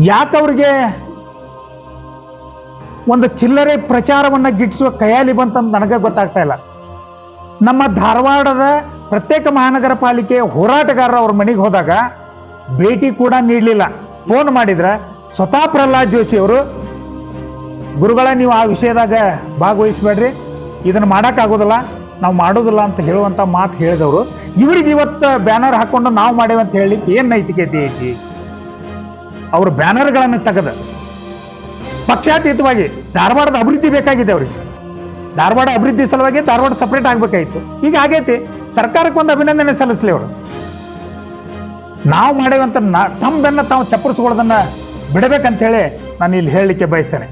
ಯಾಕವ್ರಿಗೆ ಒಂದು ಚಿಲ್ಲರೆ ಪ್ರಚಾರವನ್ನ ಗಿಟ್ಟಿಸುವ ಕಯಾಲಿ ಬಂತಂತ ನನಗೆ ಗೊತ್ತಾಗ್ತಾ ಇಲ್ಲ. ನಮ್ಮ ಧಾರವಾಡದ ಪ್ರತ್ಯೇಕ ಮಹಾನಗರ ಪಾಲಿಕೆ ಹೋರಾಟಗಾರರು ಅವ್ರ ಮನೆಗೆ ಹೋದಾಗ ಭೇಟಿ ಕೂಡ ನೀಡಲಿಲ್ಲ. ಫೋನ್ ಮಾಡಿದ್ರೆ ಸ್ವತಃ ಪ್ರಹ್ಲಾದ್ ಜೋಶಿ ಅವರು, ಗುರುಗಳ, ನೀವು ಆ ವಿಷಯದಾಗ ಭಾಗವಹಿಸ್ಬೇಡ್ರಿ. ಇದನ್ನ ಮಾಡೋಕ್ಕಾಗೋದಿಲ್ಲ, ನಾವು ಮಾಡೋದಿಲ್ಲ ಅಂತ ಹೇಳುವಂತ ಮಾತು ಹೇಳಿದವರು. ಇವ್ರಿಗೆ ಇವತ್ತು ಬ್ಯಾನರ್ ಹಾಕೊಂಡು ನಾವು ಮಾಡೇವಂತ ಹೇಳಲಿಕ್ಕೆ ಏನ್ ನೈತಿಕತೆ ಐತಿ? ಅವ್ರ ಬ್ಯಾನರ್ಗಳನ್ನು ತೆಗೆದ. ಪಕ್ಷಾತೀತವಾಗಿ ಧಾರವಾಡದ ಅಭಿವೃದ್ಧಿ ಬೇಕಾಗಿದೆ ಅವ್ರಿಗೆ. ಧಾರವಾಡ ಅಭಿವೃದ್ಧಿ ಸಲುವಾಗಿ ಧಾರವಾಡ ಸಪ್ರೇಟ್ ಆಗ್ಬೇಕಾಯ್ತು. ಈಗ ಆಗೈತಿ, ಸರ್ಕಾರಕ್ಕೆ ಒಂದು ಅಭಿನಂದನೆ ಸಲ್ಲಿಸಲಿ ಅವರು. ನಾವು ಮಾಡೇವಂತ ತಮ್ಮ ಬೆನ್ನ ತಾವು ಚಪ್ಪರಿಸ್ಕೊಳ್ಳೋದನ್ನ ಬಿಡಬೇಕಂತ ಹೇಳಿ ನಾನು ಇಲ್ಲಿ ಹೇಳಲಿಕ್ಕೆ ಬಯಸ್ತೇನೆ.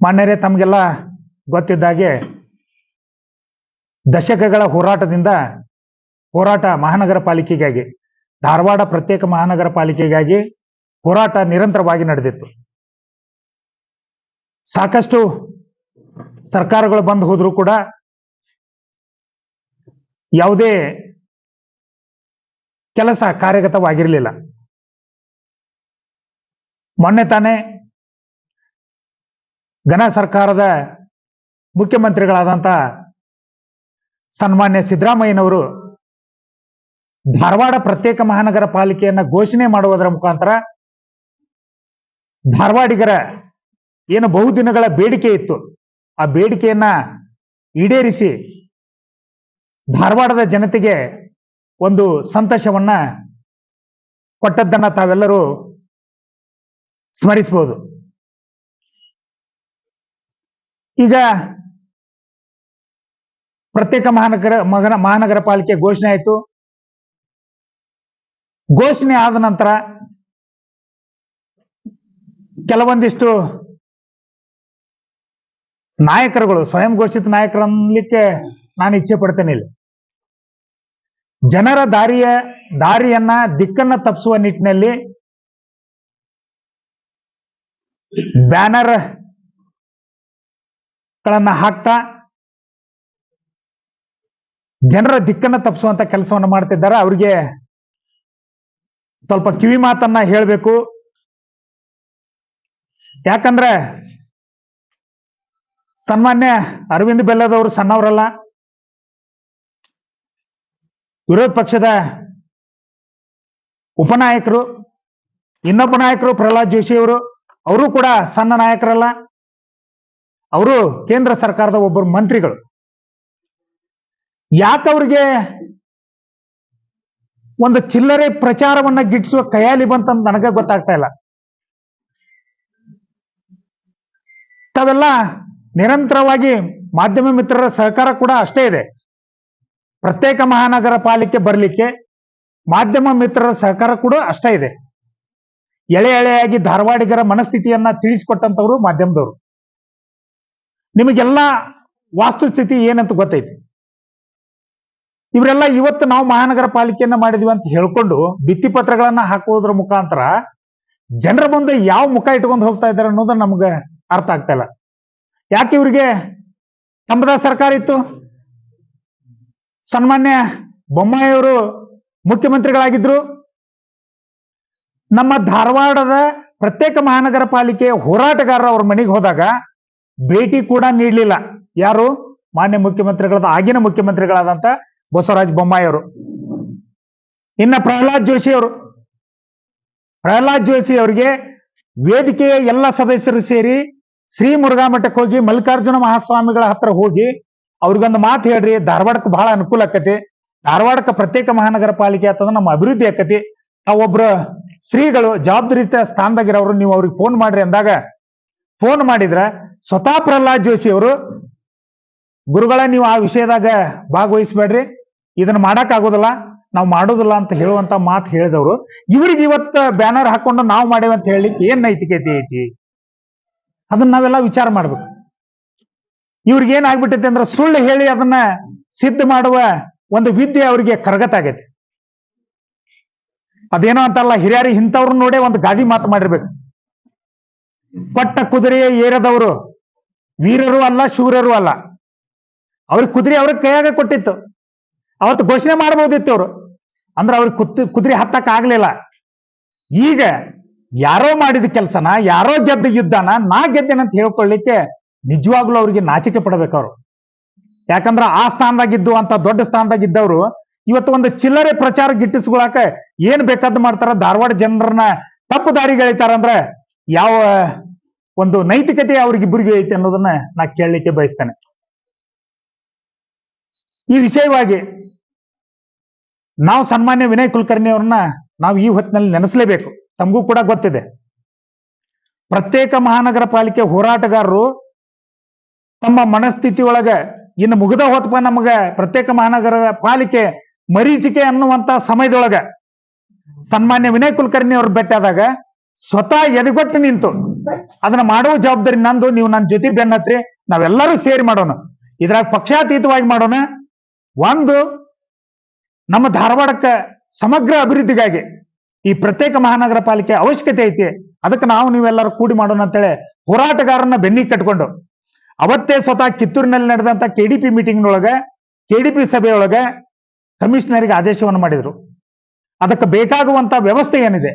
ಮಾನ್ಯರೇ, ತಮಗೆಲ್ಲ ಗೊತ್ತಿದ್ದಾಗೆ ದಶಕಗಳ ಹೋರಾಟದಿಂದ ಹೋರಾಟ ಮಹಾನಗರ ಪಾಲಿಕೆಗಾಗಿ ಧಾರವಾಡ ಪ್ರತ್ಯೇಕ ಮಹಾನಗರ ಪಾಲಿಕೆಗಾಗಿ ಹೋರಾಟ ನಿರಂತರವಾಗಿ ನಡೆದಿತ್ತು. ಸಾಕಷ್ಟು ಸರ್ಕಾರಗಳು ಬಂದು ಹೋದ್ರು ಕೂಡ ಯಾವುದೇ ಕೆಲಸ ಕಾರ್ಯಗತವಾಗಿರಲಿಲ್ಲ. ಮೊನ್ನೆ ತಾನೇ ಘನ ಸರ್ಕಾರದ ಮುಖ್ಯಮಂತ್ರಿಗಳಾದಂಥ ಸನ್ಮಾನ್ಯ ಸಿದ್ದರಾಮಯ್ಯನವರು ಧಾರವಾಡ ಪ್ರತ್ಯೇಕ ಮಹಾನಗರ ಪಾಲಿಕೆಯನ್ನ ಘೋಷಣೆ ಮಾಡುವುದರ ಮುಖಾಂತರ ಧಾರವಾಡಿಗರ ಏನು ಬಹುದಿನಗಳ ಬೇಡಿಕೆ ಇತ್ತು, ಆ ಬೇಡಿಕೆಯನ್ನ ಈಡೇರಿಸಿ ಧಾರವಾಡದ ಜನತೆಗೆ ಒಂದು ಸಂತೋಷವನ್ನ ಕೊಟ್ಟದ್ದನ್ನ ತಾವೆಲ್ಲರೂ ಸ್ಮರಿಸಬಹುದು ಈಗ ಪ್ರತ್ಯೇಕ ಮಹಾನಗರ ಮಹಾನಗರ ಪಾಲಿಕೆ ಘೋಷಣೆ ಆಯಿತು. ಘೋಷಣೆ ಆದ ನಂತರ ಕೆಲವೊಂದಿಷ್ಟು ನಾಯಕರುಗಳು, ಸ್ವಯಂ ಘೋಷಿತ ನಾಯಕರನ್ನಲಿಕ್ಕೆ ನಾನು ಇಚ್ಛೆ ಪಡ್ತೇನೆ ಇಲ್ಲಿ. ಜನರ ದಾರಿಯ, ದಾರಿಯನ್ನ ದಿಕ್ಕನ್ನ ತಪ್ಪಿಸುವ ನಿಟ್ಟಿನಲ್ಲಿ ಬ್ಯಾನರ್ ಗಳನ್ನ ಹಾಕ್ತಾ ಜನರ ದಿಕ್ಕನ್ನ ತಪ್ಪಿಸುವಂತ ಕೆಲಸವನ್ನ ಮಾಡ್ತಿದ್ದಾರೆ. ಅವ್ರಿಗೆ ಸ್ವಲ್ಪ ಕಿವಿ ಮಾತನ್ನ ಹೇಳಬೇಕು. ಯಾಕಂದ್ರೆ ಸನ್ಮಾನ್ಯ ಅರವಿಂದ್ ಬೆಲ್ಲದವರು ಸಣ್ಣವರಲ್ಲ. ವಿರೋಧ ಪಕ್ಷದ ಉಪನಾಯಕರು, ಇನ್ನೊಬ್ಬ ನಾಯಕರು ಪ್ರಹ್ಲಾದ್ ಜೋಶಿ ಅವರು ಅವರು ಕೂಡ ಸಣ್ಣ ನಾಯಕರಲ್ಲ. ಅವರು ಕೇಂದ್ರ ಸರ್ಕಾರದ ಒಬ್ಬರು ಮಂತ್ರಿಗಳು. ಯಾಕವ್ರಿಗೆ ಒಂದು ಚಿಲ್ಲರೆ ಪ್ರಚಾರವನ್ನ ಗಿಟ್ಟಿಸುವ ಕಯಾಲಿ ಬಂತಂತ ನನಗ ಗೊತ್ತಾಗ್ತಾ ಇಲ್ಲ. ತಾವೆಲ್ಲ ನಿರಂತರವಾಗಿ ಮಾಧ್ಯಮ ಮಿತ್ರರ ಸಹಕಾರ ಕೂಡ ಅಷ್ಟೇ ಇದೆ. ಪ್ರತ್ಯೇಕ ಮಹಾನಗರ ಪಾಲಿಕೆ ಬರಲಿಕ್ಕೆ ಮಾಧ್ಯಮ ಮಿತ್ರರ ಸಹಕಾರ ಕೂಡ ಅಷ್ಟೇ ಇದೆ. ಎಳೆ ಎಳೆಯಾಗಿ ಧಾರವಾಡಿಗರ ಮನಸ್ಥಿತಿಯನ್ನ ತಿಳಿಸಿಕೊಟ್ಟಂತವ್ರು ಮಾಧ್ಯಮದವರು. ನಿಮಗೆಲ್ಲ ವಾಸ್ತುಸ್ಥಿತಿ ಏನಂತ ಗೊತ್ತೈತಿ? ಇವರೆಲ್ಲ ಇವತ್ತು ನಾವು ಮಹಾನಗರ ಪಾಲಿಕೆಯನ್ನ ಮಾಡಿದ್ವಿ ಅಂತ ಹೇಳ್ಕೊಂಡು ಭಿತ್ತಿ ಪತ್ರಗಳನ್ನ ಹಾಕುವುದ್ರ ಮುಖಾಂತರ ಜನರ ಮುಂದೆ ಯಾವ ಮುಖ ಇಟ್ಕೊಂಡು ಹೋಗ್ತಾ ಇದ್ದಾರೆ ಅನ್ನೋದು ನಮ್ಗೆ ಅರ್ಥ ಆಗ್ತಾ ಇಲ್ಲ. ಯಾಕೆ ಇವ್ರಿಗೆ ತಮ್ಮದ ಸರ್ಕಾರ ಇತ್ತು? ಸನ್ಮಾನ್ಯ ಬೊಮ್ಮಾಯಿಯವರು ಮುಖ್ಯಮಂತ್ರಿಗಳಾಗಿದ್ರು. ನಮ್ಮ ಧಾರವಾಡದ ಪ್ರತ್ಯೇಕ ಮಹಾನಗರ ಪಾಲಿಕೆ ಹೋರಾಟಗಾರರ ಅವ್ರ ಮನೆಗೆ ಹೋದಾಗ ಭೇಟಿ ಕೂಡ ನೀಡಲಿಲ್ಲ. ಯಾರು? ಮಾನ್ಯ ಮುಖ್ಯಮಂತ್ರಿಗಳಾದ, ಆಗಿನ ಮುಖ್ಯಮಂತ್ರಿಗಳಾದಂತ ಬಸವರಾಜ ಬೊಮ್ಮಾಯಿಯವರು. ಇನ್ನ ಪ್ರಹ್ಲಾದ್ ಜೋಶಿ ಅವರು ಪ್ರಹ್ಲಾದ್ ಜೋಶಿ ಅವರಿಗೆ ವೇದಿಕೆಯ ಎಲ್ಲ ಸದಸ್ಯರು ಸೇರಿ ಶ್ರೀ ಮುರುಘಾ ಮಠಕ್ಕೆ ಹೋಗಿ ಮಲ್ಲಿಕಾರ್ಜುನ ಮಹಾಸ್ವಾಮಿಗಳ ಹತ್ರ ಹೋಗಿ ಅವ್ರಿಗೊಂದು ಮಾತು ಹೇಳ್ರಿ, ಧಾರವಾಡಕ್ಕೆ ಬಹಳ ಅನುಕೂಲ ಆಕತಿ. ಧಾರವಾಡಕ್ಕೆ ಪ್ರತ್ಯೇಕ ಮಹಾನಗರ ಪಾಲಿಕೆ ಆತಂದ್ರೆ ನಮ್ಮ ಅಭಿವೃದ್ಧಿ ಆಕತಿ. ಒಬ್ರು ಶ್ರೀಗಳು ಜವಾಬ್ದಾರಿತ ಸ್ಥಾನದಾಗಿರೋರು, ನೀವು ಅವ್ರಿಗೆ ಫೋನ್ ಮಾಡ್ರಿ ಅಂದಾಗ ಫೋನ್ ಮಾಡಿದ್ರ ಸ್ವತಃ ಪ್ರಹ್ಲಾದ್ ಜೋಶಿ ಅವರು ಗುರುಗಳ ನೀವು ಆ ವಿಷಯದಾಗ ಭಾಗವಹಿಸ್ಬೇಡ್ರಿ. ಇದನ್ನ ಮಾಡಕ್ ಆಗೋದಿಲ್ಲ, ನಾವು ಮಾಡೋದಿಲ್ಲ ಅಂತ ಹೇಳುವಂತ ಮಾತು ಹೇಳಿದವರು, ಇವ್ರಿಗೆ ಇವತ್ತ ಬ್ಯಾನರ್ ಹಾಕೊಂಡು ನಾವು ಮಾಡೇವೆ ಅಂತ ಹೇಳಲಿಕ್ಕೆ ಏನ್ ನೈತಿಕತೆ ಐತಿ? ಅದನ್ನ ನಾವೆಲ್ಲ ವಿಚಾರ ಮಾಡ್ಬೇಕು. ಇವ್ರಿಗೆ ಏನ್ ಆಗ್ಬಿಟ್ಟೈತೆ ಅಂದ್ರೆ ಸುಳ್ಳು ಹೇಳಿ ಅದನ್ನ ಸಿದ್ಧ ಮಾಡುವ ಒಂದು ವಿದ್ಯೆ ಅವರಿಗೆ ಕರಗತ ಆಗೈತಿ. ಅದೇನೋ ಅಂತಲ್ಲ, ಹಿರಿಯರಿ ಇಂಥವ್ರನ್ನ ನೋಡೇ ಒಂದು ಗಾದಿ ಮಾತು ಮಾಡಿರ್ಬೇಕು. ಕೊಟ್ಟ ಕುದುರೆಯ ಏರದವರು, ವೀರರು ಅಲ್ಲ, ಶೂರರು ಅಲ್ಲ. ಅವ್ರಿಗೆ ಕುದುರೆ ಅವ್ರಿಗೆ ಕೈಯಾಗ ಕೊಟ್ಟಿತ್ತು. ಅವತ್ತು ಘೋಷಣೆ ಮಾಡಬಹುದಿತ್ತು ಅವರು ಅಂದ್ರೆ ಅವ್ರಿಗೆ ಕುತ್, ಕುದುರೆ ಹತ್ತಕ್ ಆಗ್ಲಿಲ್ಲ. ಈಗ ಯಾರೋ ಮಾಡಿದ ಕೆಲಸನ, ಯಾರೋ ಗೆದ್ದ ಯುದ್ಧನ ನಾ ಗೆದ್ದೇನಂತ ಹೇಳ್ಕೊಳ್ಳಿಕ್ಕೆ ನಿಜವಾಗ್ಲೂ ಅವ್ರಿಗೆ ನಾಚಿಕೆ ಪಡಬೇಕು ಅವರು. ಯಾಕಂದ್ರ ಆ ಸ್ಥಾನದಾಗಿದ್ದು ಅಂತ ದೊಡ್ಡ ಸ್ಥಾನದಾಗಿದ್ದವರು ಇವತ್ತು ಒಂದು ಚಿಲ್ಲರೆ ಪ್ರಚಾರ ಗಿಟ್ಟಿಸ್ಕೊಳಕ ಏನ್ ಬೇಕಾದ್ ಮಾಡ್ತಾರ? ಧಾರವಾಡ ಜನರನ್ನ ತಪ್ಪು ದಾರಿಗೆಳಿತಾರಂದ್ರ ಯಾವ ಒಂದು ನೈತಿಕತೆ ಅವ್ರಿಗಿಬ್ಬರಿಗೆ ಐತೆ ಅನ್ನೋದನ್ನ ನಾ ಕೇಳಲಿಕ್ಕೆ ಬಯಸ್ತೇನೆ. ಈ ವಿಷಯವಾಗಿ ನಾವು ಸನ್ಮಾನ್ಯ ವಿನಯ್ ಕುಲಕರ್ಣಿ ಅವ್ರನ್ನ ನಾವು ಈ ಹೊತ್ತಿನಲ್ಲಿ ನೆನೆಸಲೇಬೇಕು. ತಮಗೂ ಕೂಡ ಗೊತ್ತಿದೆ. ಪ್ರತ್ಯೇಕ ಮಹಾನಗರ ಪಾಲಿಕೆ ಹೋರಾಟಗಾರರು ತಮ್ಮ ಮನಸ್ಥಿತಿ ಒಳಗ ಇನ್ನು ಮುಗಿದ ಹೊತ್ತಪ್ಪ ನಮಗ ಪ್ರತ್ಯೇಕ ಮಹಾನಗರ ಪಾಲಿಕೆ ಮರೀಚಿಕೆ ಅನ್ನುವಂತ ಸಮಯದೊಳಗ ಸನ್ಮಾನ್ಯ ವಿನಯ್ ಕುಲಕರ್ಣಿ ಅವ್ರ ಭೇಟಿಯಾದಾಗ ಸ್ವತಃ ಎದೆಗೊಟ್ಟು ನಿಂತು ಅದನ್ನ ಮಾಡುವ ಜವಾಬ್ದಾರಿ ನಂದು, ನೀವು ನನ್ನ ಜೊತೆ ಬೆನ್ನತ್ರಿ, ನಾವೆಲ್ಲರೂ ಸೇರಿ ಮಾಡೋಣ. ಇದ್ರಾಗ ಪಕ್ಷಾತೀತವಾಗಿ ಮಾಡೋಣ. ಒಂದು ನಮ್ಮ ಧಾರವಾಡಕ್ಕೆ ಸಮಗ್ರ ಅಭಿವೃದ್ಧಿಗಾಗಿ ಈ ಪ್ರತ್ಯೇಕ ಮಹಾನಗರ ಪಾಲಿಕೆ ಅವಶ್ಯಕತೆ ಐತಿ. ಅದಕ್ಕೆ ನಾವು ನೀವೆಲ್ಲರೂ ಕೂಡಿ ಮಾಡೋಣ ಅಂತೇಳಿ ಹೋರಾಟಗಾರನ್ನ ಬೆನ್ನಿ ಕಟ್ಕೊಂಡು ಅವತ್ತೇ ಸ್ವತಃ ಕಿತ್ತೂರಿನಲ್ಲಿ ನಡೆದಂತ ಕೆಡಿಪಿ ಮೀಟಿಂಗ್ ಡಿ ಪಿ ಸಭೆಯೊಳಗೆ ಕಮಿಷನರ್ಗೆ ಆದೇಶವನ್ನು ಮಾಡಿದ್ರು. ಅದಕ್ಕೆ ಬೇಕಾಗುವಂತ ವ್ಯವಸ್ಥೆ ಏನಿದೆ?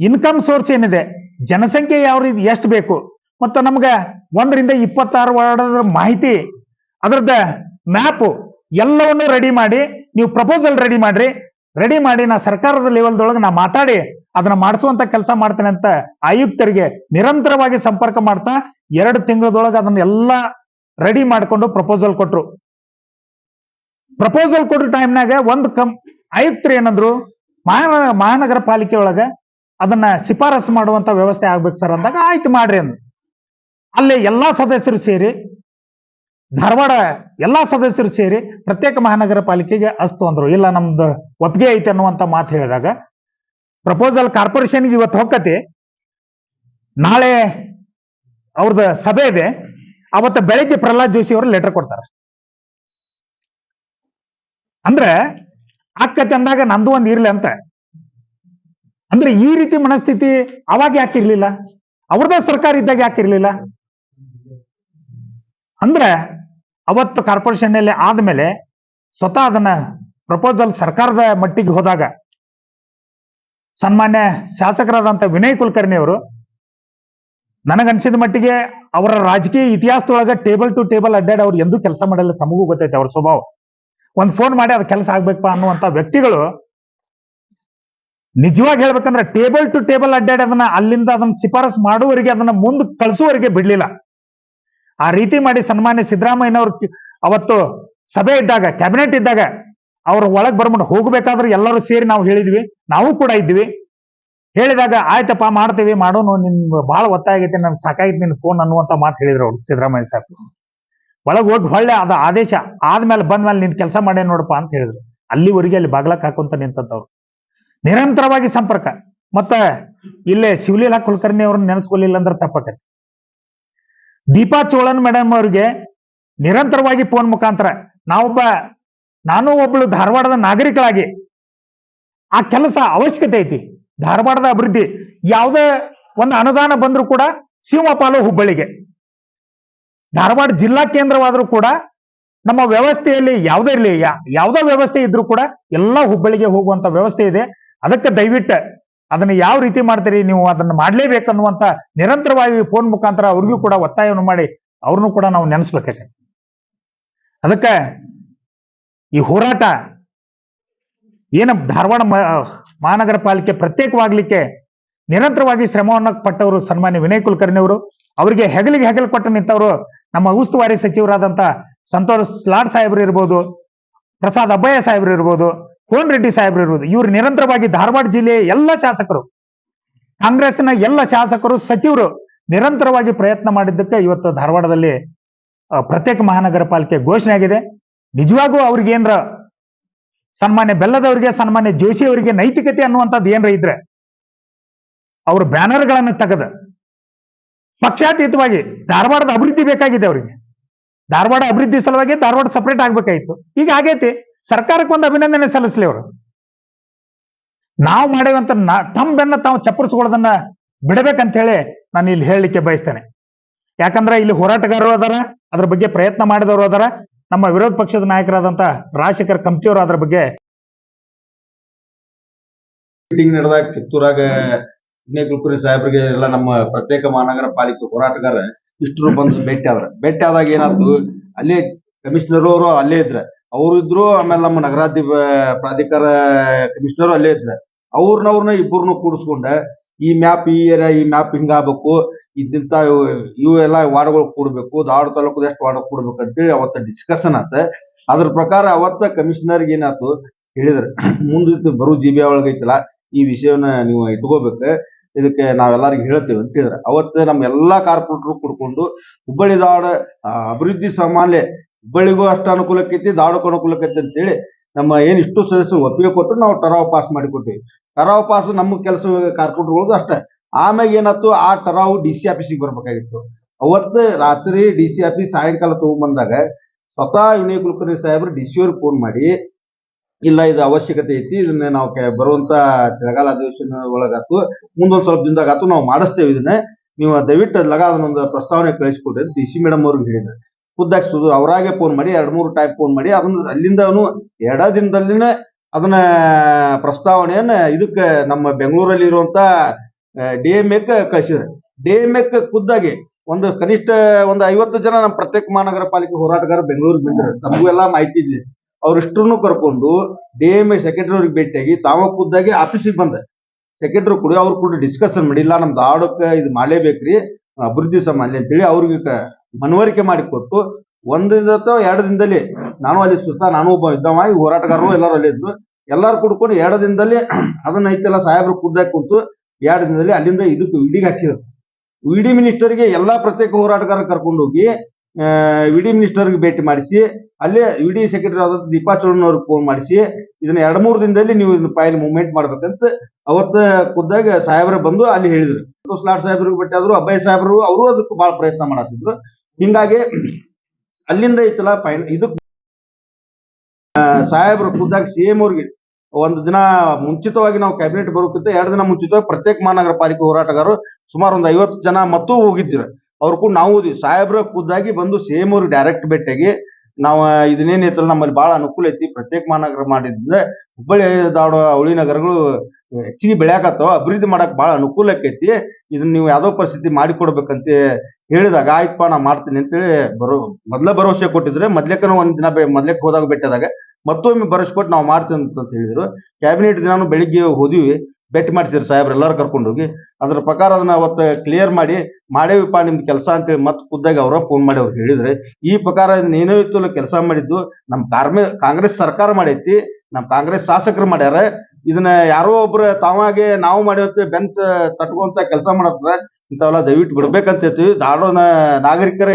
ಇನ್ಕಮ್ ಸೋರ್ಸ್ ಏನಿದೆ? ಜನಸಂಖ್ಯೆ ಯಾವ ರೀತಿ, ಎಷ್ಟು ಬೇಕು? ಮತ್ತು ನಮ್ಗೆ ಒಂದರಿಂದ ಇಪ್ಪತ್ತಾರು ವಾರ್ಡದ ಮಾಹಿತಿ ಅದರದ ಮ್ಯಾಪ್ ಎಲ್ಲವನ್ನು ರೆಡಿ ಮಾಡಿ ನೀವು ಪ್ರಪೋಸಲ್ ರೆಡಿ ಮಾಡ್ರಿ. ರೆಡಿ ಮಾಡಿ ನಾ ಸರ್ಕಾರದ ಲೆವೆಲ್ದೊಳಗೆ ನಾ ಮಾತಾಡಿ ಅದನ್ನ ಮಾಡಿಸುವಂತ ಕೆಲಸ ಮಾಡ್ತೇನೆ ಅಂತ ಆಯುಕ್ತರಿಗೆ ನಿರಂತರವಾಗಿ ಸಂಪರ್ಕ ಮಾಡ್ತಾ ಎರಡು ತಿಂಗಳದೊಳಗೆ ಅದನ್ನ ಎಲ್ಲ ರೆಡಿ ಮಾಡ್ಕೊಂಡು ಪ್ರಪೋಸಲ್ ಕೊಟ್ರು. ಪ್ರಪೋಸಲ್ ಕೊಟ್ಟ ಟೈಮ್ನಾಗ ಒಂದು ಕಂ, ಆಯುಕ್ತರು ಏನಂದ್ರು ಮಹಾನಗರ ಮಹಾನಗರ ಪಾಲಿಕೆ ಒಳಗ ಅದನ್ನ ಶಿಫಾರಸು ಮಾಡುವಂತ ವ್ಯವಸ್ಥೆ ಆಗ್ಬೇಕು ಸರ್ ಅಂದಾಗ ಆಯ್ತು ಮಾಡ್ರಿ ಅಂದ್ರು. ಅಲ್ಲಿ ಎಲ್ಲಾ ಸದಸ್ಯರು ಸೇರಿ ಧಾರವಾಡ ಎಲ್ಲಾ ಸದಸ್ಯರು ಸೇರಿ ಪ್ರತ್ಯೇಕ ಮಹಾನಗರ ಪಾಲಿಕೆಗೆ ಅಸ್ತು ಅಂದ್ರು. ಇಲ್ಲ, ನಮ್ದು ಒಪ್ಪಿಗೆ ಐತೆ ಅನ್ನುವಂತ ಮಾತು ಹೇಳಿದಾಗ ಪ್ರಪೋಸಲ್ ಕಾರ್ಪೊರೇಷನ್ಗೆ ಇವತ್ತು ಹೋಗತಿ ನಾಳೆ ಅವ್ರದ್ದು ಸಭೆ ಇದೆ. ಅವತ್ತ ಬೆಳಿಗ್ಗೆ ಪ್ರಹ್ಲಾದ್ ಜೋಶಿ ಅವರು ಲೆಟರ್ ಕೊಡ್ತಾರೆ. ಅಂದ್ರೆ ಆಕತಿ ಅಂದಾಗ ನಂದು ಒಂದು ಇರ್ಲಿ ಅಂತ. ಅಂದ್ರೆ ಈ ರೀತಿ ಮನಸ್ಥಿತಿ ಅವಾಗ ಯಾಕೆ ಇರ್ಲಿಲ್ಲ? ಅವ್ರದೇ ಸರ್ಕಾರ ಇದ್ದಾಗ ಯಾಕೆ ಇರ್ಲಿಲ್ಲ? ಅಂದ್ರೆ ಅವತ್ತು ಕಾರ್ಪೊರೇಷನ್ ಅಲ್ಲಿ ಆದ್ಮೇಲೆ ಸ್ವತಃ ಅದನ್ನ ಪ್ರಪೋಸಲ್ ಸರ್ಕಾರದ ಮಟ್ಟಿಗೆ ಹೋದಾಗ ಸನ್ಮಾನ್ಯ ಶಾಸಕರಾದಂತ ವಿನಯ್ ಕುಲಕರ್ಣಿ ಅವರು ನನಗನ್ಸಿದ ಮಟ್ಟಿಗೆ ಅವರ ರಾಜಕೀಯ ಇತಿಹಾಸದೊಳಗ ಟೇಬಲ್ ಟು ಟೇಬಲ್ ಅಡ್ಡಾಡಿ ಅವ್ರು ಎಂದೂ ಕೆಲಸ ಮಾಡಲ್ಲ ತಮಗೂ ಗೊತ್ತೈತೆ ಅವ್ರ ಸ್ವಭಾವ. ಒಂದ್ ಫೋನ್ ಮಾಡಿ ಅದು ಕೆಲಸ ಆಗ್ಬೇಕಪ್ಪ ಅನ್ನುವಂತ ವ್ಯಕ್ತಿಗಳು ನಿಜವಾಗಿ ಹೇಳ್ಬೇಕಂದ್ರೆ ಟೇಬಲ್ ಟು ಟೇಬಲ್ ಅಡ್ಡಾಡಿ ಅದನ್ನ ಅಲ್ಲಿಂದ ಅದನ್ನ ಶಿಫಾರಸ್ ಮಾಡುವವರಿಗೆ ಅದನ್ನ ಮುಂದೆ ಕಳಿಸುವವರಿಗೆ ಬಿಡ್ಲಿಲ್ಲ. ಆ ರೀತಿ ಮಾಡಿ ಸನ್ಮಾನ್ಯ ಸಿದ್ದರಾಮಯ್ಯನವ್ರ ಅವತ್ತು ಸಭೆ ಇದ್ದಾಗ ಕ್ಯಾಬಿನೆಟ್ ಇದ್ದಾಗ ಅವ್ರ ಒಳಗೆ ಬರ್ಬಿಟ್ಟು ಹೋಗ್ಬೇಕಾದ್ರೆ ಎಲ್ಲರೂ ಸೇರಿ ನಾವು ಹೇಳಿದ್ವಿ, ನಾವು ಕೂಡ ಇದ್ವಿ. ಹೇಳಿದಾಗ, ಆಯ್ತಪ್ಪ, ಮಾಡ್ತೀವಿ, ಮಾಡೋನು, ನಿನ್ ಬಹಳ ಒತ್ತಾಯ ಆಗೈತೆ ನನ್ ಸಾಕಾಗಿತ್ತು ನಿನ್ ಫೋನ್ ಅನ್ನುವಂತ ಮಾತು ಹೇಳಿದ್ರು ಅವ್ರು ಸಿದ್ದರಾಮಯ್ಯ ಸಾಹೇಬ್ ಒಳಗೆ ಹೋಗಿ ಹೊಳ್ಳೆ ಅದ ಆದೇಶ ಆದ್ಮೇಲೆ ಬಂದ್ಮೇಲೆ ನಿನ್ ಕೆಲಸ ಮಾಡೇ ನೋಡಪ್ಪ ಅಂತ ಹೇಳಿದ್ರು. ಅಲ್ಲಿವರೆಗೆ ಅಲ್ಲಿ ಬಾಗ್ಲಕ್ ಹಾಕೊಂತ ನಿಂತವ್ರು ನಿರಂತರವಾಗಿ ಸಂಪರ್ಕ. ಮತ್ತ ಇಲ್ಲೇ ಶಿವಲೀಲಾ ಕುಲಕರ್ಣಿ ಅವ್ರನ್ನ ನೆನೆಸ್ಕೊಲಿಲ್ಲ ಅಂದ್ರೆ ತಪ್ಪಾಕತಿ ದೀಪಾ ಚೋಳನ್ ಮೇಡಮ್ ಅವ್ರಿಗೆ ನಿರಂತರವಾಗಿ ಫೋನ್ ಮುಖಾಂತರ ನಾವೊಬ್ಬ, ನಾನು ಒಬ್ಬಳು ಧಾರವಾಡದ ನಾಗರಿಕಳಾಗಿ, ಆ ಕೆಲಸ ಅವಶ್ಯಕತೆ ಐತಿ. ಧಾರವಾಡದ ಅಭಿವೃದ್ಧಿ, ಯಾವುದೇ ಒಂದು ಅನುದಾನ ಬಂದರೂ ಕೂಡ ಸಿಂಹಪಾಲು ಹುಬ್ಬಳ್ಳಿಗೆ. ಧಾರವಾಡ ಜಿಲ್ಲಾ ಕೇಂದ್ರವಾದರೂ ಕೂಡ ನಮ್ಮ ವ್ಯವಸ್ಥೆಯಲ್ಲಿ ಯಾವುದೇ ಇರಲಿ ಯಾವುದೇ ವ್ಯವಸ್ಥೆ ಇದ್ರೂ ಕೂಡ ಎಲ್ಲ ಹುಬ್ಬಳ್ಳಿಗೆ ಹೋಗುವಂತ ವ್ಯವಸ್ಥೆ ಇದೆ. ಅದಕ್ಕೆ ದಯವಿಟ್ಟು ಅದನ್ನ ಯಾವ ರೀತಿ ಮಾಡ್ತೀರಿ? ನೀವು ಅದನ್ನ ಮಾಡ್ಲೇಬೇಕನ್ನುವಂತ ನಿರಂತರವಾಗಿ ಫೋನ್ ಮುಖಾಂತರ ಅವ್ರಿಗೂ ಕೂಡ ಒತ್ತಾಯವನ್ನು ಮಾಡಿ ಅವ್ರನ್ನೂ ಕೂಡ ನಾವು ನೆನೆಸ್ಬೇಕಾಗತ್ತೆ ಅದಕ್ಕೆ ಈ ಹೋರಾಟ ಏನ ಧಾರವಾಡ ಮಹಾನಗರ ಪಾಲಿಕೆ ಪ್ರತ್ಯೇಕವಾಗ್ಲಿಕ್ಕೆ ನಿರಂತರವಾಗಿ ಶ್ರಮವನ್ನು ಪಟ್ಟವರು ಸನ್ಮಾನ್ಯ ವಿನಯ್ ಕುಲಕರ್ಣಿ ಅವರು ಅವರಿಗೆ ಹೆಗಲಿಗೆ ಹೆಗಲು ಕೊಟ್ಟ ನಿಂತವರು ನಮ್ಮ ಉಸ್ತುವಾರಿ ಸಚಿವರಾದಂತ ಸಂತೋಷ್ ಲಾಡ್ ಸಾಹೇಬ್ರು ಇರ್ಬೋದು, ಪ್ರಸಾದ್ ಅಬ್ಬಯ್ಯ ಸಾಹೇಬ್ರು ಇರ್ಬೋದು ಕೋನ್ ರೆಡ್ಡಿ ಸಾಹೇಬ್ರು ಇರ್ಬೋದು. ಇವರು ನಿರಂತರವಾಗಿ ಧಾರವಾಡ ಜಿಲ್ಲೆಯ ಎಲ್ಲ ಶಾಸಕರು ಕಾಂಗ್ರೆಸ್ನ ಎಲ್ಲ ಶಾಸಕರು, ಸಚಿವರು ನಿರಂತರವಾಗಿ ಪ್ರಯತ್ನ ಮಾಡಿದ್ದಕ್ಕೆ ಇವತ್ತು ಧಾರವಾಡದಲ್ಲಿ ಪ್ರತ್ಯೇಕ ಮಹಾನಗರ ಪಾಲಿಕೆ ಘೋಷಣೆ ಆಗಿದೆ. ನಿಜವಾಗೂ ಅವ್ರಿಗೆ ಏನ್ರ ಸನ್ಮಾನ್ಯ ಬೆಲ್ಲದವರಿಗೆ ಸನ್ಮಾನ್ಯ ಜೋಶಿ ಅವರಿಗೆ ನೈತಿಕತೆ ಅನ್ನುವಂಥದ್ದು ಏನ್ರ ಇದ್ರೆ, ಅವ್ರ ಬ್ಯಾನರ್ಗಳನ್ನು ತೆಗೆದ ಪಕ್ಷಾತೀತವಾಗಿ ಧಾರವಾಡದ ಅಭಿವೃದ್ಧಿ ಬೇಕಾಗಿದೆ ಅವರಿಗೆ. ಧಾರವಾಡ ಅಭಿವೃದ್ಧಿ ಸಲುವಾಗಿ ಧಾರವಾಡ ಸಪರೇಟ್ ಆಗ್ಬೇಕಾಯ್ತು. ಈಗ ಆಗೈತಿ. ಸರ್ಕಾರಕ್ಕೆ ಒಂದು ಅಭಿನಂದನೆ ಸಲ್ಲಿಸಲಿ ಅವರು. ನಾವು ಮಾಡೇವಂತ ತಮ್ಮ ಬೆನ್ನ ತಾವು ಚಪ್ಪರಿಸ್ಕೊಳ್ಳೋದನ್ನ ಬಿಡಬೇಕಂತ ಹೇಳಿ ನಾನು ಇಲ್ಲಿ ಹೇಳಲಿಕ್ಕೆ ಬಯಸ್ತೇನೆ. ಯಾಕಂದ್ರೆ ಇಲ್ಲಿ ಹೋರಾಟಗಾರರು ಅದಾರ, ಅದ್ರ ಬಗ್ಗೆ ಪ್ರಯತ್ನ ಮಾಡಿದವರು ಅದಾರ, ನಮ್ಮ ವಿರೋಧ ಪಕ್ಷದ ನಾಯಕರಾದಂತ ರಾಜಶೇಖರ್ ಕಂಪ್ತಿಯವರು ಅದ್ರ ಬಗ್ಗೆ ಮೀಟಿಂಗ್ ನಡೆದಾಗ ಕಿತ್ತೂರಾಗ ವಿನಯ್ ಕುಲಕರ್ಣಿ ಸಾಹೇಬರಿಗೆ ಎಲ್ಲ ನಮ್ಮ ಪ್ರತ್ಯೇಕ ಮಹಾನಗರ ಪಾಲಿಕೆ ಹೋರಾಟಗಾರ ಇಷ್ಟರು ಬಂದು ಭೇಟಿ ಆದ್ರ. ಭೇಟಿ ಆದಾಗ ಏನಾದ್ರು ಅಲ್ಲೇ ಕಮಿಷನರ್ ಅವರು ಅಲ್ಲೇ ಇದ್ರ. ಅವ್ರು ಇದ್ರು, ಆಮೇಲೆ ನಮ್ಮ ನಗರಾಧಿ ಪ್ರಾಧಿಕಾರ ಕಮಿಷನರ್ ಅಲ್ಲೇ ಇದ್ರ. ಅವ್ರನ್ನವ್ರನ್ನ ಇಬ್ಬರನ್ನು ಕೂಡಿಸ್ಕೊಂಡೆ. ಈ ಮ್ಯಾಪ್ ಈ ಏರಿಯಾ, ಈ ಮ್ಯಾಪ್ ಹಿಂಗಾಗಬೇಕು. ಇದ್ದಿಂತ ಇವು- ಎಲ್ಲ ವಾರ್ಡ್ಗಳು ಕೂಡಬೇಕು. ದಾವಣ ತಾಲೂಕು ಎಷ್ಟು ವಾರ್ಡ್ ಕೂಡ್ಬೇಕು ಅಂತೇಳಿ ಅವತ್ತ ಡಿಸ್ಕಷನ್ ಆತ. ಅದ್ರ ಪ್ರಕಾರ ಅವತ್ತ ಕಮಿಷನರ್ ಏನಾಯ್ತು ಹೇಳಿದ್ರೆ. ಮುಂದಿತ್ತು ಬರೋ ಜಿ ಬಿ ಒಳಗೈತಲ್ಲ ಈ ವಿಷಯವನ್ನ ನೀವು ಇಟ್ಕೋಬೇಕು. ಇದಕ್ಕೆ ನಾವೆಲ್ಲರಿಗೂ ಹೇಳ್ತೇವೆ ಅಂತ ಹೇಳಿದ್ರೆ. ಅವತ್ತು ನಮ್ಮ ಎಲ್ಲಾ ಕಾರ್ಪೊರೇಟರ್ ಕೂಡ್ಕೊಂಡು ಹುಬ್ಬಳ್ಳಿ ದಾಡ ಅಭಿವೃದ್ಧಿ ಸಾಮಾನ್ಯ ಹುಬ್ಬಳ್ಳಿಗೂ ಅಷ್ಟು ಅನುಕೂಲಕ್ಕೈತಿ ಧಾರವಾಡಕ್ಕೂ ಅನುಕೂಲಕ್ಕೈತಿ ಅಂತೇಳಿ ನಮ್ಮ ಏನ್ ಇಷ್ಟು ಸದಸ್ಯರು ಒಪ್ಪಿಗೆ ಕೊಟ್ಟು ನಾವು ಟರಾವ್ ಪಾಸ್ ಮಾಡಿಕೊಟ್ಟಿವಿ. ಟರಾವ್ ಪಾಸ್ ನಮ್ಮ ಕೆಲಸ ಕಾರ್ಪೊರೇಟರ್ಗಳದ್ದು ಅಷ್ಟೇ. ಆಮ್ಯಾಗ ಏನಾಯ್ತು, ಆ ಟರಾವ್ ಡಿ ಸಿ ಆಫೀಸಿಗೆ ಬರ್ಬೇಕಾಗಿತ್ತು. ಅವತ್ತು ರಾತ್ರಿ ಡಿ ಸಿ ಆಫೀಸ್ ಸಾಯಂಕಾಲ ತಗೊಂಡ್ಬಂದಾಗ ಸ್ವತಃ ವಿನಯ್ ಕುಲಕರ್ಣಿ ಸಾಹೇಬ್ರು ಡಿ ಸಿ ಅವ್ರಿಗೆ ಫೋನ್ ಮಾಡಿ, ಇಲ್ಲ ಇದು ಅವಶ್ಯಕತೆ ಐತಿ, ಇದನ್ನ ನಾವು ಬರುವಂತ ಚಳಿಗಾಲ ಅಧಿವೇಶನ ಒಳಗಾತು, ಮುಂದೊಂದು ಸ್ವಲ್ಪ ದಿನದಾಗ ಆತು, ನಾವು ಮಾಡಿಸ್ತೇವೆ ಇದನ್ನ. ನೀವು ದಯವಿಟ್ಟು ಲಗ ಅದನ್ನೊಂದು ಪ್ರಸ್ತಾವನೆ ಕಳಿಸ್ಕೊಡ್ರಿ ಡಿ ಸಿ ಮೇಡಮ್ ಅವ್ರಿಗೆ ಹೇಳಿದ್ರು ಖುದ್ದಾಗಿ ಸುದು ಅವರಾಗೆ ಫೋನ್ ಮಾಡಿ, ಎರಡ್ ಮೂರು ಟೈಪ್ ಫೋನ್ ಮಾಡಿ, ಅದನ್ನ ಅಲ್ಲಿಂದನು ಎರಡ ಎಡ ದಿನದಲ್ಲಿನೇ ಅದನ್ನ ಪ್ರಸ್ತಾವನೆಯನ್ನ ಇದಕ್ಕೆ ನಮ್ಮ ಬೆಂಗಳೂರಲ್ಲಿ ಇರುವಂತ ಡಿ ಎಂ ಎಕ್ ಕಳಿಸಿದ್ರು ಡಿ ಎಂ ಎಕ್ ಖುದ್ದಾಗಿ ಒಂದು ಕನಿಷ್ಠ ಒಂದು ಐವತ್ತು ಜನ ನಮ್ಮ ಪ್ರತ್ಯೇಕ ಮಹಾನಗರ ಪಾಲಿಕೆ ಹೋರಾಟಗಾರ ಬೆಂಗಳೂರಿಗೆ ಬಂದ್ರೆ ತಮಗೂ ಎಲ್ಲಾ ಮಾಹಿತಿ ಇದೆ. ಅವ್ರಿಷ್ಟನ್ನು ಕರ್ಕೊಂಡು ಡಿ ಎಂ ಎ ಸೆಕ್ರೆಟರಿ ಅವ್ರಿಗೆ ಭೇಟಿಯಾಗಿ ತಾವ ಖುದ್ದಾಗಿ ಆಫೀಸಿಗೆ ಬಂದ. ಸೆಕ್ರೆಟರಿ ಕೂಡ ಅವ್ರು ಕೂಡ ಡಿಸ್ಕಷನ್ ಮಾಡಿಲ್ಲ ಇಲ್ಲ ಆಡೋಕೆ ಇದು ಮಾಡಲೇಬೇಕ್ರಿ, ಅಭಿವೃದ್ಧಿ ಸಮಾಜ ಅಂತೇಳಿ ಅವ್ರಿಗೆ ಮನವರಿಕೆ ಮಾಡಿ ಕೊಟ್ಟು ಒಂದಿಂದ ಎರಡು ದಿನದಲ್ಲಿ ನಾನು ಅಲ್ಲಿ ಸುತ್ತ ನಾನು ಒಬ್ಬ ಯುದ್ಧವಾಗಿ ಹೋರಾಟಗಾರರು ಎಲ್ಲರೂ ಅಲ್ಲಿ ಇದ್ದು ಎಲ್ಲಾರು ಕುಡ್ಕೊಂಡು ಎರಡು ದಿನದಲ್ಲಿ ಅದನ್ನ ಐತೆಲ್ಲ, ಸಾಹೇಬ್ರು ಕುದ್ದಾಗಿ ಕುಂತು ಎರಡು ದಿನದಲ್ಲಿ ಅಲ್ಲಿಂದ ಇದಕ್ಕೆ ವಿಡಿಗೆ ಹಾಕಿದ್ರು ವಿಡಿ ಮಿನಿಸ್ಟರ್ಗೆ ಎಲ್ಲಾ ಪ್ರತ್ಯೇಕ ಹೋರಾಟಗಾರ ಕರ್ಕೊಂಡು ಹೋಗಿ ವಿಡಿ ಮಿನಿಸ್ಟರ್ಗೆ ಭೇಟಿ ಮಾಡಿಸಿ, ಅಲ್ಲೇ ವಿಡಿ ಸೆಕ್ರೆಟರಿ ಆದ ದೀಪಾ ಚೌಡನ್ ಅವ್ರಿಗೆ ಫೋನ್ ಮಾಡಿಸಿ, ಇದನ್ನ ಎರಡ್ ಮೂರು ದಿನದಲ್ಲಿ ನೀವು ಇದನ್ನ ಫೈಲ್ ಮೂವ್ಮೆಂಟ್ ಮಾಡ್ಬೇಕಂತ ಅವತ್ತ ಕುದ್ದಾಗ ಸಾಹೇಬ್ರ ಬಂದು ಅಲ್ಲಿ ಹೇಳಿದ್ರು. ಸ್ಲಾಟ್ ಸಾಹೇಬ್ರಿಗೆ ಆದ್ರು ಅಬ್ಬಾಯಿ ಸಾಹೇಬ್ರು ಅವರು ಅದಕ್ಕೆ ಬಹಳ ಪ್ರಯತ್ನ ಮಾಡತ್ತಿದ್ರು. ಹಿಂಗಾಗಿ ಅಲ್ಲಿಂದ ಐತಲ್ಲ ಫೈನ್ ಇದಕ್ಕೆ ಸಾಹೇಬ್ರು ಸಿ ಎಂ ಅವ್ರಿಗೆ ಒಂದು ದಿನ ಮುಂಚಿತವಾಗಿ ನಾವು ಕ್ಯಾಬಿನೆಟ್ ಬರೋಕ್ಕಿಂತ ಎರಡು ದಿನ ಮುಂಚಿತವಾಗಿ ಪ್ರತ್ಯೇಕ ಮಹಾನಗರ ಪಾಲಿಕೆ ಹೋರಾಟಗಾರರು ಸುಮಾರು ಒಂದು ಐವತ್ತು ಜನ ಮತ್ತೂ ಹೋಗಿದ್ರು ಅವ್ರು ಕೂಡ ನಾವು ಸಾಹೇಬ್ರ ಖುದ್ದಾಗಿ ಬಂದು ಸಿಎಂ ಅವ್ರಿಗೆ ಡೈರೆಕ್ಟ್ ಭೇಟಿಯಾಗಿ ನಾವು ಇದನ್ನೇನು ಐತಲ್ಲ ನಮ್ಮಲ್ಲಿ ಬಹಳ ಅನುಕೂಲ ಐತಿ, ಪ್ರತ್ಯೇಕ ಮಹಾನಗರ ಮಾಡಿದ್ರೆ ಹುಬ್ಬಳ್ಳಿ, ಧಾರವಾಡ ಅವಳಿ ನಗರಗಳು ಹೆಚ್ಚಿಗೆ ಬೆಳ್ಯಾಕತ್ತಾವ, ಅಭಿವೃದ್ಧಿ ಮಾಡಕ್ ಬಹಳ ಅನುಕೂಲ ಆಕೈತಿ. ಇದನ್ನ ನೀವು ಯಾವ್ದೋ ಪರಿಸ್ಥಿತಿ ಮಾಡಿಕೊಡ್ಬೇಕಂತ ಹೇಳಿದಾಗ, ಆಯ್ತಪ್ಪ ನಾ ಮಾಡ್ತೀನಿ ಅಂತೇಳಿ ಬರೋ, ಮೊದ್ಲ ಭರವಸೆ ಕೊಟ್ಟಿದ್ರೆ. ಮೊದ್ಲೇಕನ ಒಂದ್ ದಿನ ಮೊದ್ಲೇಕ್ ಹೋದಾಗ ಬೆಟ್ಟದಾಗ ಮತ್ತೊಮ್ಮೆ ಭರವಸೆ ನಾವು ಮಾಡ್ತೀವಿ ಅಂತ ಹೇಳಿದ್ರು. ಕ್ಯಾಬಿನೆಟ್ ದಿನಾನು ಬೆಳಿಗ್ಗೆ ಹೋದಿವಿ. ಭೇಟಿ ಮಾಡ್ತಿದ್ರು ಸಾಹೇಬ್ರು, ಎಲ್ಲರೂ ಕರ್ಕೊಂಡು ಹೋಗಿ. ಅದ್ರ ಪ್ರಕಾರ ಅದನ್ನ ಅವತ್ತು ಕ್ಲಿಯರ್ ಮಾಡಿ, ಮಾಡೇವಿಪ್ಪ ನಿಮ್ದು ಕೆಲಸ ಅಂತೇಳಿ ಮತ್ತೆ ಖುದ್ದಾಗಿ ಅವರ ಫೋನ್ ಮಾಡಿ ಅವ್ರು ಹೇಳಿದ್ರೆ. ಈ ಪ್ರಕಾರ ಏನೋ ಇತ್ತು ಕೆಲಸ ಮಾಡಿದ್ದು ನಮ್ಮ ಕಾರ್ಮಿ, ಕಾಂಗ್ರೆಸ್ ಸರ್ಕಾರ ಮಾಡೈತಿ ನಮ್ಮ ಕಾಂಗ್ರೆಸ್ ಶಾಸಕರು ಮಾಡ್ಯಾರ. ಇದನ್ನ ಯಾರೋ ಒಬ್ರು ತಾವಾಗೆ ನಾವು ಮಾಡಿವತ್ತು ಬೆಂತ್ ತಟ್ಕೊಂತ ಕೆಲಸ ಮಾಡತ್ರ, ಇಂಥವೆಲ್ಲ ದಯವಿಟ್ಟು ಬಿಡ್ಬೇಕಂತ ಹೇಳ್ತೀವಿ ಧಾರೋ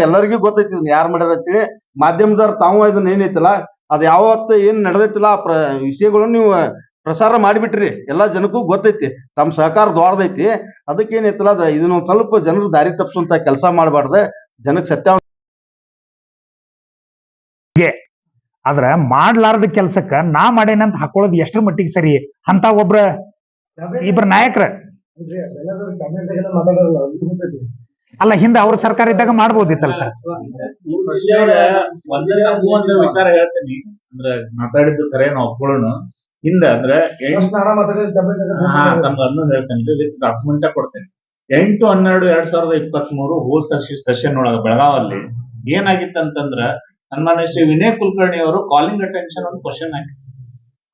ಎಲ್ಲರಿಗೂ ಗೊತ್ತೈತಿ ಇದನ್ನ ಯಾರು ಮಾಡ್ಯಾರ ಅಂತೇಳಿ. ಮಾಧ್ಯಮದವ್ರು ತಾವು ಇದನ್ನ ಏನೈತಲ್ಲ, ಅದ್ ಯಾವತ್ತು ಏನ್ ನಡೆದೈತಿಲ್ಲ ಆ ಪ್ರ ವಿಷಯಗಳನ್ನ ನೀವು ಪ್ರಸಾರ ಮಾಡಿಬಿಟ್ರಿ. ಎಲ್ಲಾ ಜನಕ್ಕೂ ಗೊತ್ತೈತಿ. ತಮ್ಮ ಸಹಕಾರ ದೊಡ್ಡದೈತಿ ಅದಕ್ಕೆ ಏನೈತಲ್ಲ ಅದ ಇದನ್ನ ಒಂದ್ ಸ್ವಲ್ಪ ಜನರು ದಾರಿ ತಪ್ಪಿಸುವಂತ ಕೆಲಸ ಮಾಡಬಾರ್ದ ಜನಕ್ಕೆ ಸತ್ಯ ಆದ್ರ ಮಾಡ್ಲಾರ್ದ ಕೆಲ್ಸಕ್ಕ ನಾ ಮಾಡೇನಂತ ಹಾಕೊಳ್ಳೋದು ಎಷ್ಟರ ಮಟ್ಟಿಗೆ ಸರಿ? ಅಂತ ಒಬ್ರ ಇಬ್ರ ನಾಯಕರ. ಅಲ್ಲ, ಹಿಂದೆ ಅವ್ರ ಸರ್ಕಾರ ಇದ್ದಾಗ ಮಾಡ್ಬೋದಿತ್ತಲ್ಲ ಸರ್ ವಿಚಾರ ಹೇಳ್ತೀನಿ ಅಂದ್ರೆ ಮಾತಾಡಿದ್ದು ಕರೆ ನಾವು ಒಪ್ಕೊಳ್ಳೋಣ ಹಿಂದೆ ಅಂದ್ರೆ ಹೇಳ್ತೇನೆ ಡಾಕ್ಯುಮೆಂಟ ಕೊಡ್ತೇನೆ. ಎಂಟು ಹನ್ನೆರಡು ಎರಡ್ ಸಾವಿರದ ಇಪ್ಪತ್ತ್ ಮೂರು ಹೋಲ್ ಸೆಷನ್ ಒಳಗ ಬೆಳಗಾವಲ್ಲಿ ಏನಾಗಿತ್ತು ಸನ್ಮಾನ್ಯ ಶ್ರೀ ವಿನಯ್ ಕುಲಕರ್ಣಿ ಅವರು ಕಾಲಿಂಗ್ ಅಟೆನ್ಷನ್ ಒಂದು ಕ್ವಶನ್ ಹಾಕಿ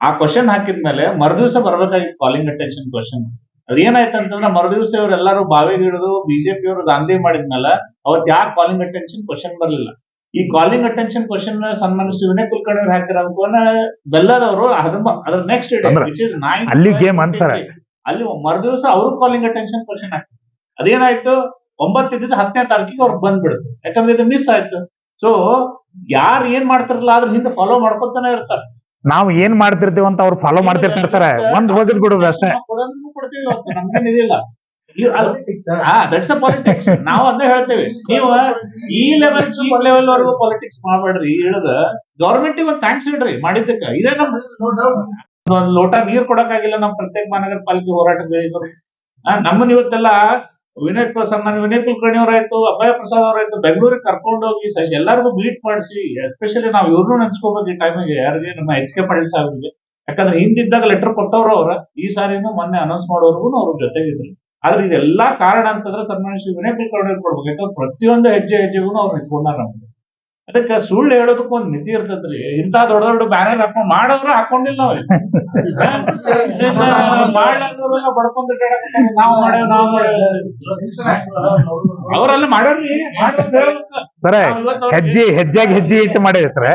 ಆ ಕ್ವಶನ್ ಹಾಕಿದ್ಮೇಲೆ ಮರುದಿವಸ ಬರ್ಬೇಕಾಗಿತ್ತು ಕಾಲಿಂಗ್ ಅಟೆನ್ಷನ್ ಕ್ವಶನ್ ಅದೇನಾಯ್ತಂತಂದ್ರೆ ಮರುದಿವಸ ಇವರೆಲ್ಲರೂ ಬಾವಿಗೆ ಹಿಡಿದು ಬಿಜೆಪಿ ಅವರು ದಾಂಧಿ ಮಾಡಿದ್ಮೇಲೆ ಅವತ್ತು ಯಾಕೆ ಕಾಲಿಂಗ್ ಅಟೆನ್ಷನ್ ಕ್ವಶನ್ ಬರ್ಲಿಲ್ಲ? ಈ ಕಾಲಿಂಗ್ ಅಟೆನ್ಷನ್ ಕ್ವಶನ್ ಸನ್ಮಾನ್ಯ ಶ್ರೀ ವಿನಯ್ ಕುಲಕರ್ಣಿ ಅವ್ರು ಹಾಕಿರೋ ಬೆಲ್ಲದವರು ಅದನ್ನ ಅದ್ರ ನೆಕ್ಸ್ಟ್ ಡೇ ಅಂದ್ರೆ ವಿಚ್ ಇಸ್ ನೈನ್ ಅಲ್ಲಿ ಮರುದಿವಸ ಅವರು ಕಾಲಿಂಗ್ ಅಟೆನ್ಷನ್ ಕ್ವಶನ್ ಹಾಕಿ ಅದೇನಾಯ್ತು? ಒಂಬತ್ತಿದ್ದ ಹತ್ತನೇ ತಾರೀಕಿಗೆ ಅವ್ರಿಗೆ ಬಂದ್ಬಿಡುತ್ತೆ ಯಾಕಂದ್ರೆ ಇದು ಮಿಸ್ ಆಯ್ತು. ಸೊ ಯಾರು ಏನ್ ಮಾಡ್ತಾರಲ್ಲ ಅದ್ರ ಹಿಂದೆ ಫಾಲೋ ಮಾಡ್ಕೊತಾನೆ ಇರ್ತಾರೆ. ನಾವು ಏನ್ ಮಾಡ್ತಿರ್ತೀವಿ ಅಂತ ಅವ್ರು ಫಾಲೋ ಮಾಡ್ತಿರ್ತಾರೆ ಸರ್. ಒಂದ್ ಹೋಗಿದ್ ಬಿಡುದು ಅಷ್ಟೇ. ನಾವು ಕೊಡೋದನ್ನು ಕೊಡ್ತೀವಿ ಇವತ್ತು, ನಮ್ಗೇನ್ ಇದಿಲ್ಲ. ಇವ್- ಅಲ್ಲ- ಹಾ ದಟ್ಸ್ ಅ ಪಾಲಿಟಿಕ್ಸ್ ನಾವು ಅದನ್ನೇ ಹೇಳ್ತೇವೆ. ನೀವು ಈ ಲೆವೆಲ್ ಚೀಫ್ ಲೆವೆಲ್ ವರೆಗೂ ಪಾಲಿಟಿಕ್ಸ್ ಮಾಡಬೇಡ್ರಿ. ಹೇಳದ ಗವರ್ಮೆಂಟ್ ಒಂದ್ ಥ್ಯಾಂಕ್ಸ್ ಹೇಳ್ರಿ ಮಾಡಿದ್ದಕ್ಕ. ಇದೇ ನಮ್ ಒಂದ್ ಲೋಟ ನೀರ್ ಕೊಡಕ್ಕಾಗಿಲ್ಲ ನಮ್ ಪ್ರತ್ಯೇಕ ಮಹಾನಗರ ಪಾಲಿಕೆ ಹೋರಾಟದ ನಮ್ಮನ್ ಇವತ್ತೆಲ್ಲ ವಿನಯ್ ಪ್ರಸಾದ್ ವಿನಯ್ ಕುಲಕರ್ಣಿ ಅವರಾಯ್ತು ಅಭಯ ಪ್ರಸಾದ್ ಅವರಾಯ್ತು, ಬೆಂಗಳೂರಿಗೆ ಕರ್ಕೊಂಡು ಹೋಗಿ ಸಹ ಎಲ್ಲರಿಗೂ ಮೀಟ್ ಮಾಡಿಸಿ ಎಸ್ಪೆಷಲಿ ನಾವು ಇವ್ರನ್ನೂ ನೆನ್ಸ್ಕೋಬೇಕು ಈ ಟೈಮಿಗೆ ಯಾರಿಗೆ ನಮ್ಮ ಎಚ್ ಕೆ ಪಾಟೀಲ್ ಸಾಹೇಬ್ರಿಗೆ. ಯಾಕಂದ್ರೆ ಹಿಂದಿದ್ದಾಗ ಲೆಟರ್ ಕೊಟ್ಟವ್ರು ಅವ್ರ, ಈ ಸಾರಿನೂ ಮೊನ್ನೆ ಅನೌನ್ಸ್ ಮಾಡೋರ್ಗು ಅವ್ರ ಜೊತೆಗಿದ್ರು. ಆದ್ರೆ ಇದೆಲ್ಲಾ ಕಾರಣ ಅಂತಂದ್ರೆ ಸನ್ಮಾನ ವಿನಯ್ ಕುಲಕರ್ಣಿ ಕೊಡ್ಬೇಕು, ಯಾಕಂದ್ರೆ ಪ್ರತಿಯೊಂದು ಹೆಜ್ಜೆ ಹೆಜ್ಜೆಗೂ ಅವ್ರು ನಿಂತ್ಕೊಂಡಾರ ನಮ್ಗೆ. ಅದಕ್ಕೆ ಸುಳ್ಳು ಹೇಳೋದಕ್ಕೆ ಒಂದು ಮಿತಿ ಇರ್ತದ್ರಿ ಇಂತ ದೊಡ್ಡ ದೊಡ್ಡ ಬ್ಯಾನರ್ ಹಾಕೊಂಡ್ ಮಾಡೋದ್ರ ಹಾಕೊಂಡಿಲ್ಲ ನಾವ್ ಬಡ್ಕೊಂಡ್. ನಾವ್ ಮಾಡೇವ್ ನಾವ್ ಮಾಡೇವ್. ಅವರೆಲ್ಲ ಮಾಡ್ಯಾರ್ರಿ. ಸರ ಹೆಜ್ಜೆ ಹೆಜ್ಜೆಗೆ ಹೆಜ್ಜೆ ಇಟ್ಟು ಮಾಡಿರಿ ಸರ.